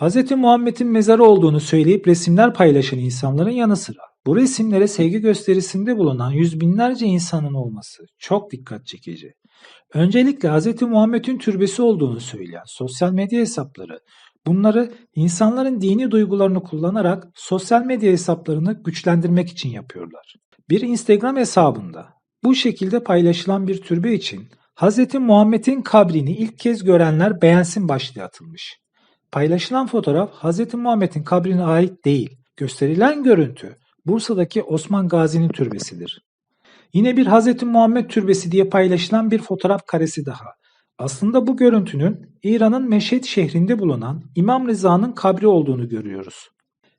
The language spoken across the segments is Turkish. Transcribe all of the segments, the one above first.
Hz. Muhammed'in mezarı olduğunu söyleyip resimler paylaşan insanların yanı sıra bu resimlere sevgi gösterisinde bulunan yüz binlerce insanın olması çok dikkat çekici. Öncelikle Hz. Muhammed'in türbesi olduğunu söyleyen sosyal medya hesapları bunları insanların dini duygularını kullanarak sosyal medya hesaplarını güçlendirmek için yapıyorlar. Bir Instagram hesabında bu şekilde paylaşılan bir türbe için Hz. Muhammed'in kabrini ilk kez görenler beğensin başlığı atılmış. Paylaşılan fotoğraf Hz. Muhammed'in kabrine ait değil. Gösterilen görüntü Bursa'daki Osman Gazi'nin türbesidir. Yine bir Hz. Muhammed türbesi diye paylaşılan bir fotoğraf karesi daha. Aslında bu görüntünün İran'ın Meşhed şehrinde bulunan İmam Rıza'nın kabri olduğunu görüyoruz.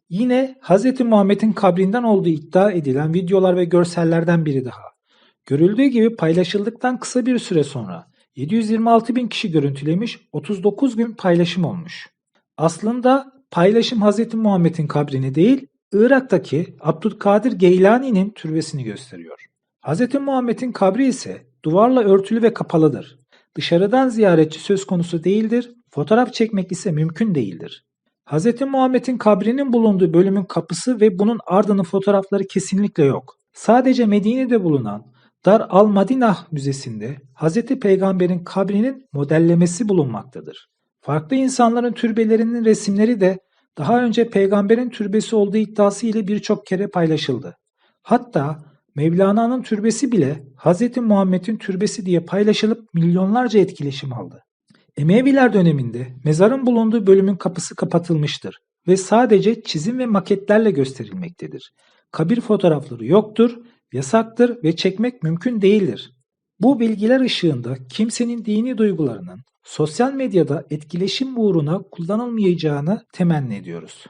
Yine Hz. Muhammed'in kabrinden olduğu iddia edilen videolar ve görsellerden biri daha. Görüldüğü gibi paylaşıldıktan kısa bir süre sonra 726 bin kişi görüntülemiş, 39 bin paylaşım olmuş. Aslında paylaşım Hz. Muhammed'in kabrini değil, Irak'taki Abdülkadir Geylani'nin türbesini gösteriyor. Hz. Muhammed'in kabri ise duvarla örtülü ve kapalıdır. Dışarıdan ziyaretçi söz konusu değildir, fotoğraf çekmek ise mümkün değildir. Hz. Muhammed'in kabrinin bulunduğu bölümün kapısı ve bunun ardının fotoğrafları kesinlikle yok. Sadece Medine'de bulunan Dar al-Madinah Müzesi'nde Hz. Peygamber'in kabrinin modellemesi bulunmaktadır. Farklı insanların türbelerinin resimleri de daha önce peygamberin türbesi olduğu iddiası ile birçok kere paylaşıldı. Hatta Mevlana'nın türbesi bile Hz. Muhammed'in türbesi diye paylaşılıp milyonlarca etkileşim aldı. Emeviler döneminde mezarın bulunduğu bölümün kapısı kapatılmıştır ve sadece çizim ve maketlerle gösterilmektedir. Kabir fotoğrafları yoktur, yasaktır ve çekmek mümkün değildir. Bu bilgiler ışığında kimsenin dini duygularının sosyal medyada etkileşim uğruna kullanılmayacağını temenni ediyoruz.